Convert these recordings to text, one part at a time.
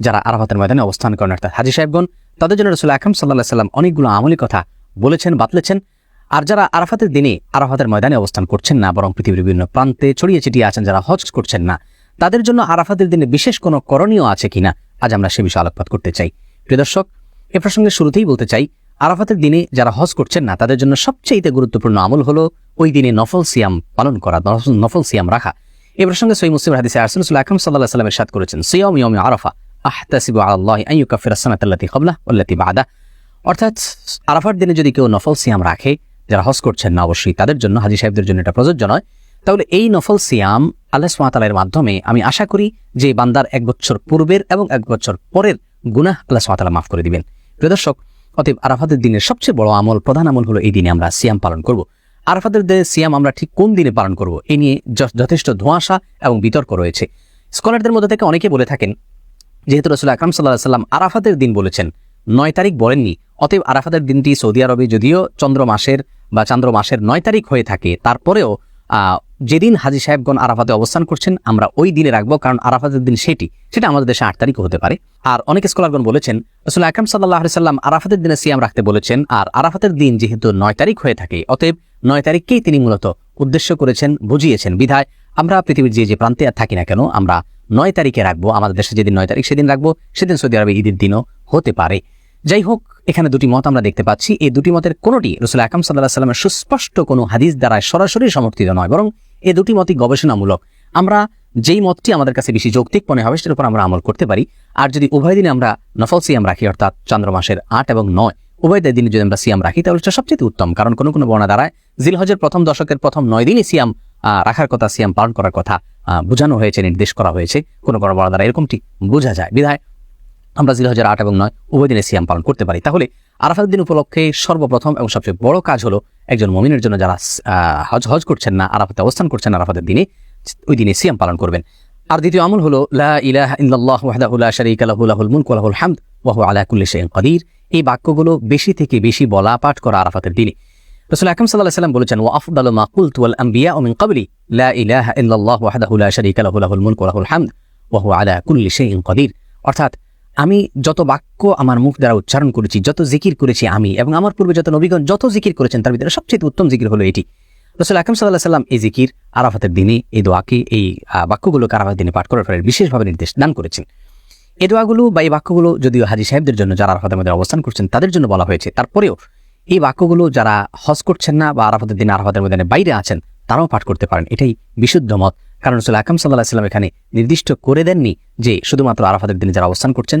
যারা আরাফাতের ময়দানে অবস্থান করেন, অর্থাৎ হাজি সাহেবগণ, তাদের জন্য রসুল আকরম সাল্লাহ সাল্লাম অনেকগুলো আমলি কথা বলেছেন, বাতলেছেন। আর যারা আরাফাতের দিনে আরাফাতের ময়দানে অবস্থান করছেন না, বরং পৃথিবীর বিভিন্ন প্রান্তে ছড়িয়ে ছিটিয়ে আছেন, যারা হজ করছেন না, তাদের জন্য আরাফাতের দিনে বিশেষ কোনো করণীয় আছে কিনা, আজ আমরা সে বিষয়ে আলোকপাত করতে চাই। প্রিয় দর্শক, এ প্রসঙ্গে শুরুতেই বলতে চাই, আরাফাতের দিনে যারা হজ করছেন না, তাদের জন্য সবচেয়ে গুরুত্বপূর্ণ আমল হলো ওই দিনে নফল সিয়াম পালন করা, নফল- সিয়াম রাখা। এ প্রসঙ্গে সই মুসলিম হাদিসে আরসুল আকরম সাল্লাহ সাল্লামের সাথ করেছেন, সিয়াম ইয়ম আরাফা। আহতাসিবু আল্লাহ আইয়ুকাফির সানাতাল্লাতি কবলা ওল্লাতি বাদা অর্থাৎ আরাফার দিনে যদি কেউ নফল সিয়াম রাখে, যারা হজ করছেন না অবশ্যই তাদের জন্য, হাজি সাহেবদের জন্য এটা প্রযোজ্য নয়। তাহলে এই নফল সিয়াম আল্লাহ সুমাতালের মাধ্যমে আমি আশা করি যে বান্দার এক বছর পূর্বের এবং এক বছর পরের গুনাহ আল্লাহ সুমাতালা মাফ করে দিবেন। প্রিয় দর্শক, অতএব আরাফাতের দিনের সবচেয়ে বড় আমল, প্রধান আমল হলো এই দিনে আমরা সিয়াম পালন করব। আরাফাতের দিনে সিয়াম আমরা ঠিক কোন দিনে পালন করব, এ নিয়ে যথেষ্ট ধোঁয়াশা এবং বিতর্ক রয়েছে। স্কলারদের মধ্যে থেকে অনেকে বলে থাকেন যেহেতু রসুল আকরাম সাল্লাহ সাল্লাম আরাফাতের দিন বলেছেন, নয় তারিখ বলেননি, অতএব আরাফাতের দিনটি সৌদি আরবে যদিও চন্দ্র মাসের বা চান্দ্র মাসের নয় তারিখ হয়ে থাকে, তারপরেও যেদিন হাজি সাহেবগণ আরাফাতে অবস্থান করছেন, আমরা ওই দিনে রাখব, কারণ আরাফাতের দিন সেটি, সেটা আমাদের দেশে আট তারিখও হতে পারে। আর অনেক স্কলারগণ বলেছেন, রসুল আকরাম সাল্লাহ সাল্লাম আরাফাতের দিনে সিয়াম রাখতে বলেছেন, আর আরাফাতের দিন যেহেতু নয় তারিখ হয়ে থাকে, অতএব নয় তারিখকেই তিনি মূলত উদ্দেশ্য করেছেন, বুঝিয়েছেন। বিধায় আমরা পৃথিবীর যে যে প্রান্তে আর থাকি না কেন, আমরা নয় তারিখে রাখব, আমাদের দেশে যেদিন নয় তারিখ সেদিন রাখব, সেদিন সৌদি আরবে ঈদের দিনও হতে পারে। যাই হোক, এখানে দুটি মত আমরা দেখতে পাচ্ছি। এই দুটি মতের কোনোটি রসুল আকাম সাল্লাহ সাল্লামের সুস্পষ্ট কোনো হাদিস দ্বারা সরাসরি সমর্থিত নয়, বরং এই দুটি মতই গবেষণামূলক। আমরা যেই মতটি আমাদের কাছে বেশি যৌক্তিক মনে হবে, সেটার উপর আমরা আমল করতে পারি। আর যদি উভয় দিনে আমরা নফল সিয়াম রাখি, অর্থাৎ চন্দ্র মাসের আট এবং নয়, উভয় দিনে যদি আমরা সিয়াম রাখি, তাহলে সেটা সবচেয়ে উত্তম। কারণ কোনো কোনো বর্ণা দ্বারায় জিলহজের প্রথম দশকের প্রথম নয় দিনই সিয়াম রাখার কথা, সিয়াম পালন করার কথা। বোঝানো হয়েছে, নির্দেশ করা হয়েছে, কোনো কোনো বর্ণা দ্বারা এরকমটি বোঝা যায়। বিধায় আমরা জিরো হাজার আট এবং নয় উভয় দিনে সিয়াম পালন করতে পারি। তাহলে আরাফাত দিন উপলক্ষে সর্বপ্রথম এবং সবচেয়ে বড় কাজ হলো একজন মমিনের জন্য যারা হজ হজ করছেন না, আরাফাতে অবস্থান করছেন আরাফাতের দিনে, ওই দিনে সিয়াম পালন করবেন। আর দ্বিতীয় আমল হলো, লা ইলাহা কাদির। এই বাক্যগুলো বেশি থেকে বেশি বলা পাঠ করা আরাফাতের দিনে। রাসূল আকরাম আলাইহি সাল্লাম বলেছেন আফদালু ওয়াল আনবিয়া মিন ক্বাবলি, লা ওয়াহদাহু লা শারীকা লাহু, লাহুল ওয়া লাহুল হামদ, ওয়া হুয়া আলা কুল্লি শাইইন কাদির অর্থাৎ আমি যত বাক্য আমার মুখ দ্বারা উচ্চারণ করেছি, যত জিকির করেছি আমি এবং আমার পূর্বে যত নবীগণ যত জিকির করেছেন, তার ভিতরে সবচেয়ে উত্তম জিকির হলো এটি। রসুল আকরম সাল্লাহ সাল্লাম এই জিকির আরাফাতের দিনে, এই দোয়াকে, এই বাক্যগুলোকে আরাফাতের দিনে পাঠ করার ফলে বিশেষভাবে নির্দেশ দান করেছেন। এই দোয়াগুলো বা এই বাক্যগুলো যদিও হাজি সাহেবদের জন্য যারা আরাফাতের মধ্যে অবস্থান করছেন, তাদের জন্য বলা হয়েছে। তারপরেও এই বাক্যগুলো যারা হজ করছেন না বা আরাফাতের দিন, আরাফাতের মধ্যে বাইরে আছেন, তারাও পাঠ করতে পারেন। এটাই বিশুদ্ধ মত। কারণ রসুল আকাম সাল্লাহ সাল্লাম এখানে নির্দিষ্ট করে দেননি যে শুধুমাত্র আরাফাতের দিনে যারা অবস্থান করছেন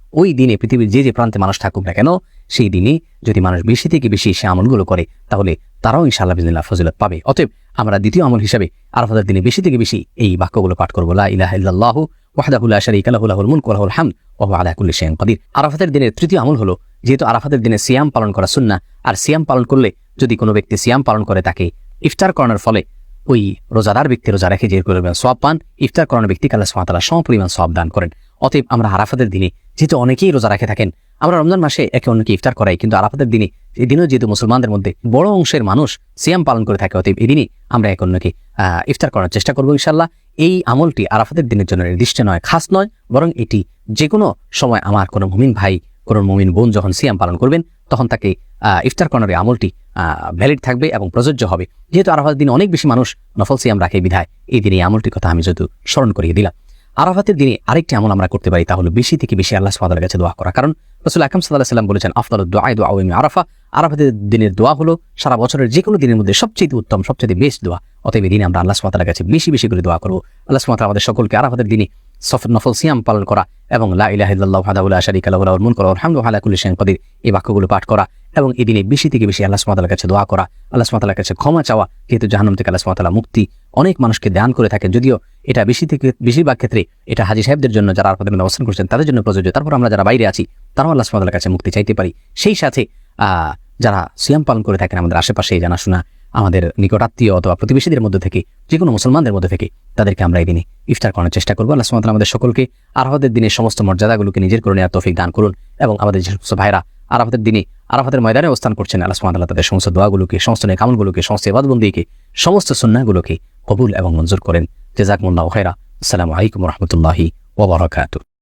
ওই দিনে পৃথিবীর যে যে প্রান্তে মানুষ থাকুক না কেন, সেই দিনে যদি মানুষ বেশি থেকে বেশি সে আমলগুলো করে, তাহলে তারাও ইনশাআল্লাহ বিদিল্লাহ ফজিলত পাবে। অতএব আমরা দ্বিতীয় আমল হিসাবে আরাফাতের দিনে বেশি থেকে বেশি এই বাক্যগুলো পাঠ করব। লা কুল্লি আরাফাতের দিনের তৃতীয় আমল হলো, যেহেতু আরাফাতের দিনে সিয়াম পালন করা সুন্নাহ, আর সিয়াম পালন করলে যদি কোনো ব্যক্তি সিয়াম পালন করে, তাকে ইফতার করানোর ফলে ওই রোজাদার ব্যক্তি রোজা রেখে যে পরিমাণ সব পান, ইফতার করানোর ব্যক্তিকে আল্লাহ সুবহানাহু সম পরিমাণ সব দান করেন। অতএব আমরা আরাফাতের দিনে যেহেতু অনেকেই রোজা রেখে থাকেন, আমরা রমজান মাসে একে অন্যকে ইফতার করাই, কিন্তু আরাফাতের দিনে এই দিনও যেহেতু মুসলমানদের মধ্যে বড় অংশের মানুষ সিয়াম পালন করে থাকে, অতএব এই দিনই আমরা এক অন্যকে ইফতার করার চেষ্টা করব ইনশাল্লাহ এই আমলটি আরাফাতের দিনের জন্য নির্দিষ্ট নয়, খাস নয়, বরং এটি যে কোনো সময় আমার কোনো মুমিন ভাই কোনো মুমিন বোন যখন সিয়াম পালন করবেন, তখন তাকে ইফতার করানোর এই আমলটি ভ্যালিড থাকবে এবং প্রযোজ্য হবে। যেহেতু আরাফাতের দিনে অনেক বেশি মানুষ নফল সিয়াম রাখে বিধায়, এই দিনে এই আমলটির কথা আমি যদি স্মরণ করিয়ে দিলাম। আরাফাতের দিনে আরেকটি আমল আমরা করতে পারি তা হলো বেশি থেকে বেশি আল্লাহ সুবহানাহু কাছে দোয়া করা। কারণ রসুল আকরম সাল্লাহ সাল্লাম বলেছেন আফদাল দোয়া দোয়া আরাফা। আরাফাতের দিনের দোয়া হলো সারা বছরের যে কোনো দিনের মধ্যে সবচেয়ে উত্তম সবচেয়ে বেস্ট দোয়া। অতএব এই দিনে আমরা আল্লাহ সুমাতার কাছে বেশি বেশি করে দোয়া করব। আল্লাহ সুমাতা আমাদের সকলকে আরাফাতের দিনে সফর নফল সিয়াম পালন করা এবং লা ইলাহা ইল্লাল্লাহু হাদাউলা শারিকা লাহু লাহুল মুলকু ওয়া হামদু আলা কুল্লি কদির এই বাক্যগুলো পাঠ করা এবং এই দিনে বেশি থেকে বেশি আল্লাহ সুবহানাহু কাছে দোয়া করা। আল্লাহ সুবহানাহু কাছে ক্ষমা চাওয়া যেহেতু জাহান্নাম থেকে আল্লাহ সুবহানাহু মুক্তি। অনেক মানুষকে দান করে থাকেন। যদিও এটা বেশি থেকে, বেশিরভাগ ক্ষেত্রে এটা হাজি সাহেবদের জন্য যারা আরাফাতের মধ্যে অবস্থান করছেন তাদের জন্য প্রযোজ্য। তারপর আমরা যারা বাইরে আছি, তারাও আল্লাহ সুবহানাহু কাছে মুক্তি চাইতে পারি। সেই সাথে যারা সিয়াম পালন করে থাকেন আমাদের আশেপাশে জানাশোনা আমাদের নিকটাত্মীয় অথবা প্রতিবেশীদের মধ্যে থেকে যে কোনো মুসলমানদের মধ্যে থেকে তাদেরকে আমরা এই দিনে ইফতার করার চেষ্টা করব। আল্লাহ সুবহানাহু আমাদের সকলকে আরাফাতের দিনের সমস্ত মর্যাদাগুলোকে নিজের করে নেওয়ার তৌফিক দান করুন এবং আমাদের যে সমস্ত ভাইরা আরাফাতের দিনে, আরাফাতের ময়দানে অবস্থান করছেন, আল্লাহ সুবহানাহু তাদের সমস্ত দোয়াগুলোকে, সমস্ত নেকামলগুলোকে, সমস্ত ইবাদবন্দিকে সমস্ত সুন্নাহগুলোকে কবুল এবং মঞ্জুর করেন। জেজাকমুল্লাহ খেরা আসসালামু আলাইকুম রহমতুল্লাহি ওবরাকাতু